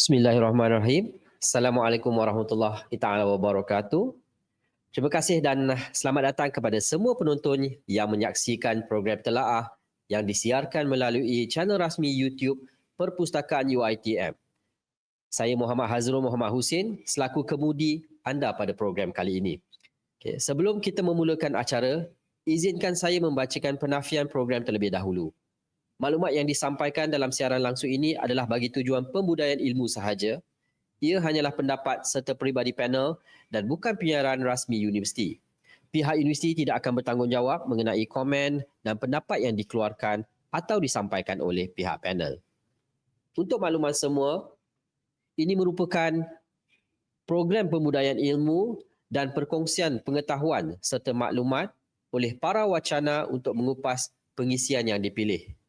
Bismillahirrahmanirrahim. Assalamualaikum warahmatullahi taala wabarakatuh. Terima kasih dan selamat datang kepada semua penonton yang menyaksikan program telaah yang disiarkan melalui channel rasmi YouTube Perpustakaan UiTM. Saya Muhammad Hazrul Muhammad Husin selaku kemudi anda pada program kali ini. Okay, sebelum kita memulakan acara, izinkan saya membacakan penafian program terlebih dahulu. Maklumat yang disampaikan dalam siaran langsung ini adalah bagi tujuan pembudayaan ilmu sahaja ia hanyalah pendapat serta peribadi panel dan bukan penyiaran rasmi universiti. Pihak universiti tidak akan bertanggungjawab mengenai komen dan pendapat yang dikeluarkan atau disampaikan oleh pihak panel. Untuk makluman semua, ini merupakan program pembudayaan ilmu dan perkongsian pengetahuan serta maklumat oleh para wacana untuk mengupas pengisian yang dipilih.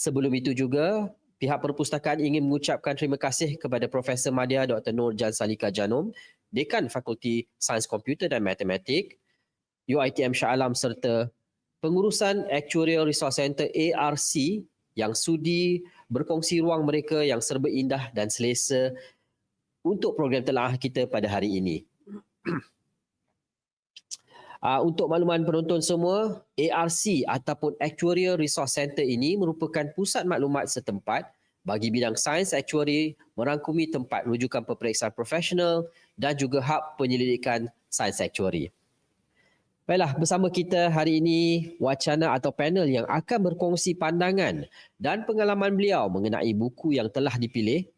Sebelum itu juga, pihak perpustakaan ingin mengucapkan terima kasih kepada Profesor Madya Dr. Nur Jan Salika Janum, Dekan Fakulti Sains Komputer dan Matematik, UITM Shah Alam serta pengurusan Actuarial Resource Center ARC yang sudi berkongsi ruang mereka yang serba indah dan selesa untuk program telah kita pada hari ini. Uh, untuk makluman penonton semua, ARC ataupun Actuarial Resource Center ini merupakan pusat maklumat setempat bagi bidang sains actuary merangkumi tempat rujukan peperiksaan profesional dan juga hub penyelidikan sains actuary. Baiklah, bersama kita hari ini wacana atau panel yang akan berkongsi pandangan dan pengalaman beliau mengenai buku yang telah dipilih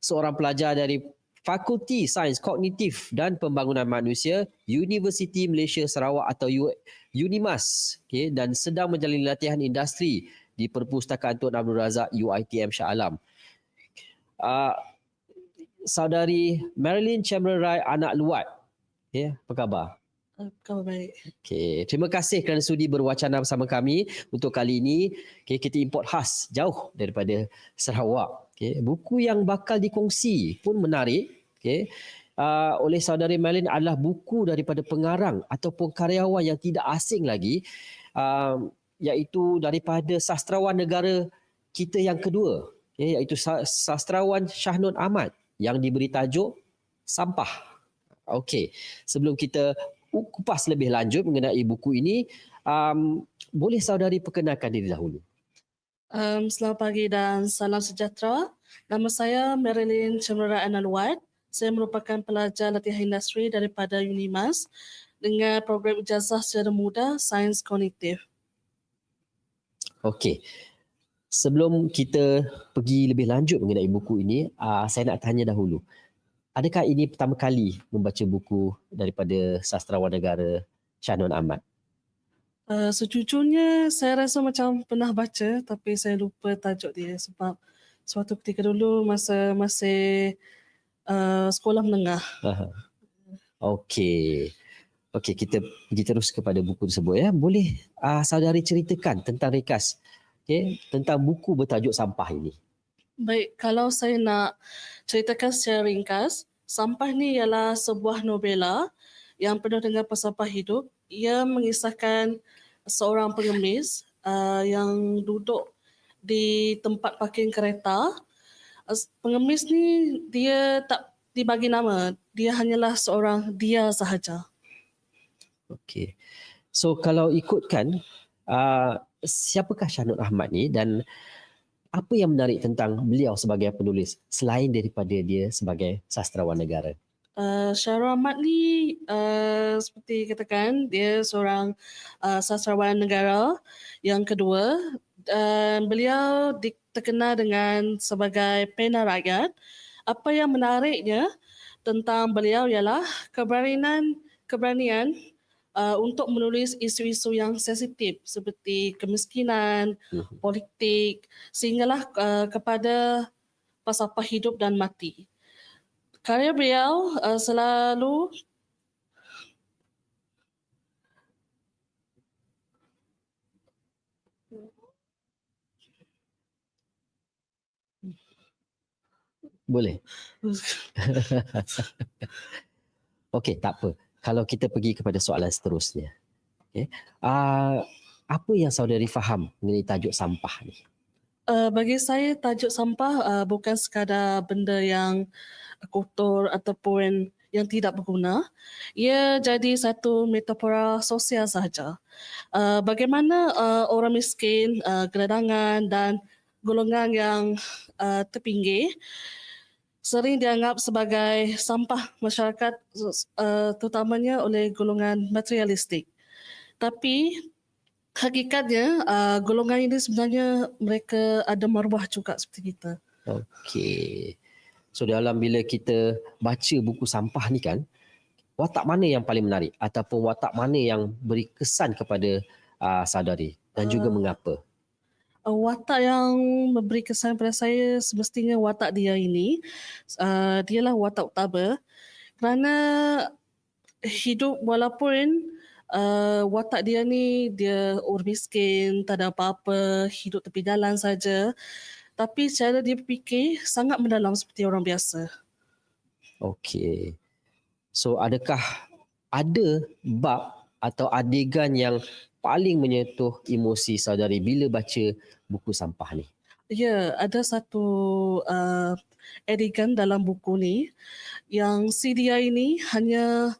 seorang pelajar dari Fakulti Sains Kognitif dan Pembangunan Manusia Universiti Malaysia Sarawak atau UNIMAS okay, dan sedang menjalani latihan industri di Perpustakaan Tun Abdul Razak UITM Shah Alam. Uh, saudari Marilyn Chamberlain Rai anak luat. Okay, apa khabar? Khabar baik. Okay, terima kasih kerana sudi berwacana bersama kami untuk kali ini. Okay, kita import khas jauh daripada Sarawak. Okay, buku yang bakal dikongsi pun menarik okay, uh, oleh saudari Melin adalah buku daripada pengarang ataupun karyawan yang tidak asing lagi uh, iaitu daripada sastrawan negara kita yang kedua okay, iaitu sastrawan Syahnun Ahmad yang diberi tajuk Sampah. Okey, sebelum kita kupas lebih lanjut mengenai buku ini, um, boleh saudari perkenalkan diri dahulu. Um, selamat pagi dan salam sejahtera. Nama saya Marilyn Cemara Analwat. Saya merupakan pelajar latihan industri daripada UNIMAS dengan program ijazah secara muda Sains Kognitif. Okey. Sebelum kita pergi lebih lanjut mengenai buku ini, uh, saya nak tanya dahulu. Adakah ini pertama kali membaca buku daripada sastrawan negara Syahnun Ahmad? Uh, sejujurnya saya rasa macam pernah baca tapi saya lupa tajuk dia sebab suatu ketika dulu masa masih uh, sekolah menengah. Okey. Okey, kita pergi terus kepada buku tersebut ya. Boleh uh, saudari ceritakan tentang rekas okay, tentang buku bertajuk Sampah ini. Baik, kalau saya nak ceritakan secara ringkas, Sampah ni ialah sebuah novela yang penuh dengan pesapah hidup. Ia mengisahkan seorang pengemis uh, yang duduk di tempat parking kereta pengemis ni dia tak dibagi nama. Dia hanyalah seorang dia sahaja. Okey. So kalau ikutkan uh, siapakah Syahnut Ahmad ni dan apa yang menarik tentang beliau sebagai penulis selain daripada dia sebagai sastrawan negara? Uh, Syahrul Ahmad ni uh, seperti katakan dia seorang uh, sastrawan negara yang kedua uh, beliau terkenal dengan sebagai pena rakyat. Apa yang menariknya tentang beliau ialah keberanian keberanian uh, untuk menulis isu-isu yang sensitif seperti kemiskinan, hmm. politik sehinggalah uh, kepada pasapah hidup dan mati. Karya beliau uh, selalu Boleh. Okey, tak apa. Kalau kita pergi kepada soalan seterusnya. Okay. Uh, apa yang saudari faham mengenai tajuk sampah ni? Uh, bagi saya tajuk sampah uh, bukan sekadar benda yang kotor ataupun yang tidak berguna. Ia jadi satu metafora sosial sahaja. Uh, bagaimana uh, orang miskin, uh, gelandangan dan golongan yang uh, terpinggir sering dianggap sebagai sampah masyarakat uh, terutamanya oleh golongan materialistik. Tapi hakikatnya uh, golongan ini sebenarnya mereka ada maruah juga seperti kita. Okey. So dalam bila kita baca buku sampah ni kan, watak mana yang paling menarik ataupun watak mana yang beri kesan kepada uh, saudari dan juga uh, mengapa? Uh, watak yang memberi kesan pada saya semestinya watak dia ini, uh, dialah watak utama kerana hidup walaupun uh, watak dia ni dia orang miskin, tak ada apa-apa, hidup tepi jalan saja. Tapi cara dia berfikir sangat mendalam seperti orang biasa. Okey. So adakah ada bab atau adegan yang paling menyentuh emosi saudari bila baca buku sampah ni? Ya, ada satu uh, adegan dalam buku ni yang si dia ini hanya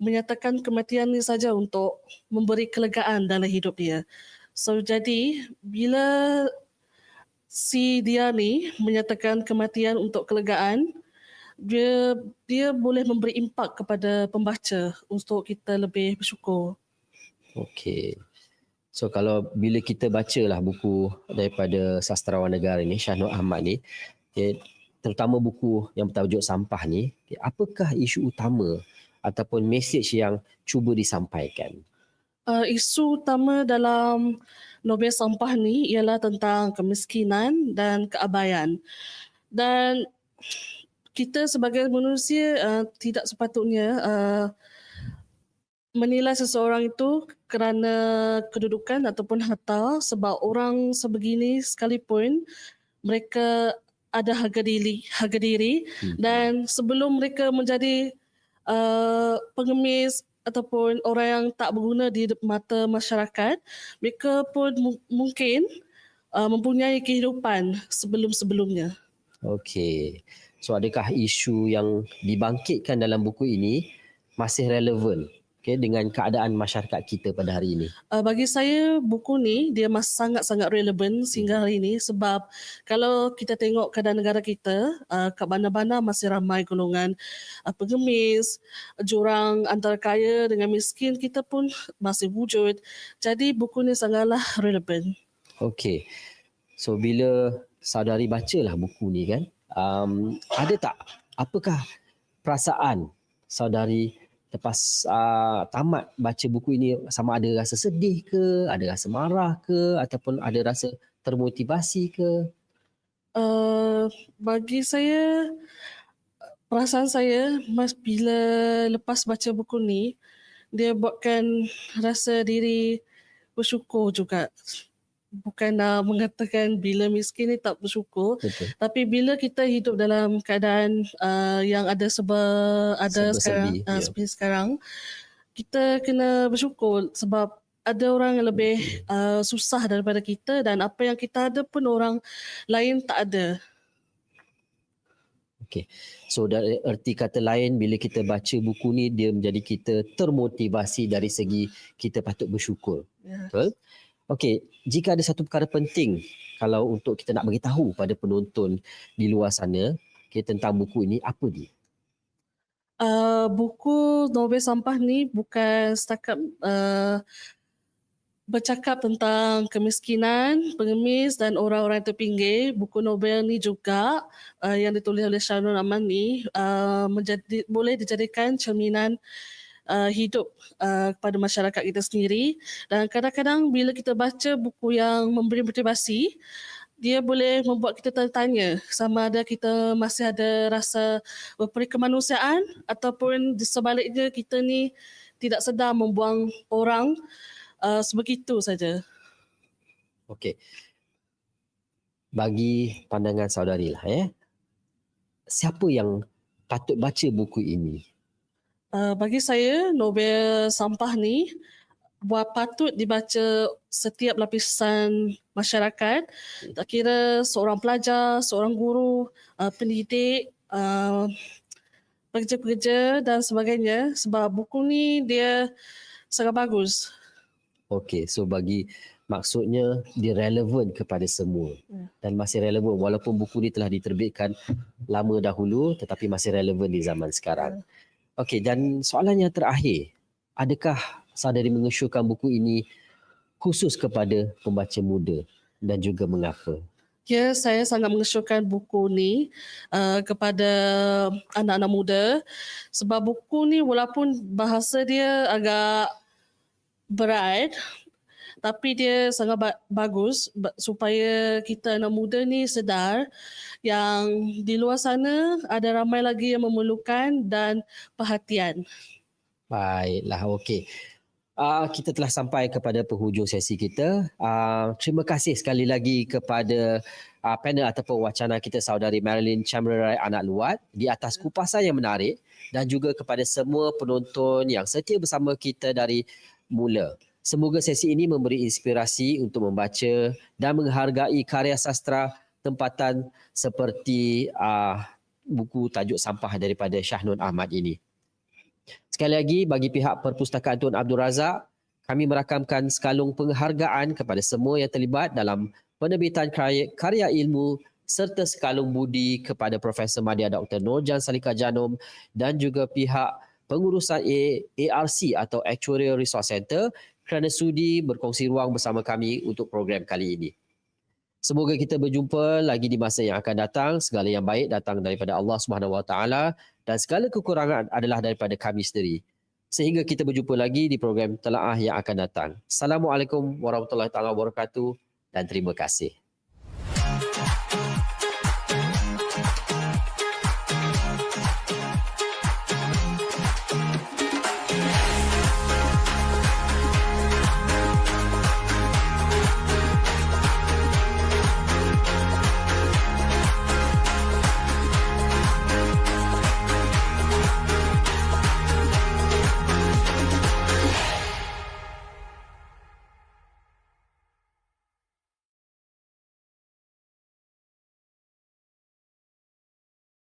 menyatakan kematian ni saja untuk memberi kelegaan dalam hidup dia. So jadi bila si dia ni menyatakan kematian untuk kelegaan, dia dia boleh memberi impak kepada pembaca untuk kita lebih bersyukur. Okey. So kalau bila kita bacalah buku daripada sastrawan negara ni Syah Nur Ahmad ni, okay, terutama buku yang bertajuk sampah ni, okay, apakah isu utama ataupun mesej yang cuba disampaikan? Uh, isu utama dalam Nobel Sampah ni ialah tentang kemiskinan dan keabayan. Dan kita sebagai manusia uh, tidak sepatutnya uh, menilai seseorang itu kerana kedudukan ataupun harta sebab orang sebegini sekalipun mereka ada harga diri, harga diri hmm. dan sebelum mereka menjadi uh, pengemis ataupun orang yang tak berguna di mata masyarakat, mereka pun mu- mungkin uh, mempunyai kehidupan sebelum-sebelumnya. Okey. So adakah isu yang dibangkitkan dalam buku ini masih relevan okay, dengan keadaan masyarakat kita pada hari ini? Uh, bagi saya buku ni dia masih sangat-sangat relevan sehingga hari ini sebab kalau kita tengok keadaan negara kita uh, kat mana-mana masih ramai golongan uh, pengemis, jurang antara kaya dengan miskin kita pun masih wujud. Jadi buku ni sangatlah relevan. Okey. So bila saudari bacalah buku ni kan, um, ada tak apakah perasaan saudari lepas uh, tamat baca buku ini sama ada rasa sedih ke, ada rasa marah ke ataupun ada rasa termotivasi ke? Uh, bagi saya perasaan saya mas bila lepas baca buku ni dia buatkan rasa diri bersyukur juga bukan nak mengatakan bila miskin ni tak bersyukur Betul. tapi bila kita hidup dalam keadaan uh, yang ada sebab ada sekarang uh, yeah. seperti sekarang kita kena bersyukur sebab ada orang yang lebih uh, susah daripada kita dan apa yang kita ada pun orang lain tak ada Okay. So dari erti kata lain bila kita baca buku ni dia menjadi kita termotivasi dari segi kita patut bersyukur. Yeah. Betul? Okey, jika ada satu perkara penting kalau untuk kita nak bagi tahu pada penonton di luar sana okay, tentang buku ini, apa dia? Uh, buku Nobel Sampah ni bukan setakat uh, bercakap tentang kemiskinan, pengemis dan orang-orang terpinggir. Buku Nobel ni juga uh, yang ditulis oleh Sharon Aman ni uh, menjadi, boleh dijadikan cerminan uh, hidup uh, kepada masyarakat kita sendiri dan kadang-kadang bila kita baca buku yang memberi motivasi dia boleh membuat kita tertanya sama ada kita masih ada rasa berperi kemanusiaan ataupun di sebaliknya kita ni tidak sedar membuang orang uh, sebegitu saja. Okey. Bagi pandangan saudari lah eh. Siapa yang patut baca buku ini? Uh, bagi saya Nobel sampah ni buat patut dibaca setiap lapisan masyarakat. Tak kira seorang pelajar, seorang guru, uh, pendidik, uh, pekerja-pekerja dan sebagainya. Sebab buku ni dia sangat bagus. Okey, so bagi maksudnya dia relevan kepada semua Ya. dan masih relevan walaupun buku ni telah diterbitkan lama dahulu tetapi masih relevan di zaman sekarang. Okey, dan soalan yang terakhir, adakah saudari mengesyorkan buku ini khusus kepada pembaca muda dan juga mengapa? Ya, saya sangat mengesyorkan buku ni uh, kepada anak-anak muda sebab buku ni walaupun bahasa dia agak berat tapi dia sangat ba- bagus ba- supaya kita anak muda ni sedar yang di luar sana ada ramai lagi yang memerlukan dan perhatian. Baiklah, okey. Uh, kita telah sampai kepada penghujung sesi kita. Uh, terima kasih sekali lagi kepada uh, panel ataupun wacana kita saudari Marilyn Chamrerai Anak Luat di atas kupasan yang menarik dan juga kepada semua penonton yang setia bersama kita dari mula. Semoga sesi ini memberi inspirasi untuk membaca dan menghargai karya sastra tempatan seperti uh, buku tajuk sampah daripada Syahnun Ahmad ini. Sekali lagi bagi pihak Perpustakaan Tun Abdul Razak, kami merakamkan sekalung penghargaan kepada semua yang terlibat dalam penerbitan karya, karya ilmu serta sekalung budi kepada Profesor Madya Dr. Nurjan Salika Janum dan juga pihak pengurusan ARC atau Actuarial Resource Center kerana sudi berkongsi ruang bersama kami untuk program kali ini. Semoga kita berjumpa lagi di masa yang akan datang. Segala yang baik datang daripada Allah Subhanahu Wa Taala dan segala kekurangan adalah daripada kami sendiri. Sehingga kita berjumpa lagi di program telaah yang akan datang. Assalamualaikum warahmatullahi taala wabarakatuh dan terima kasih.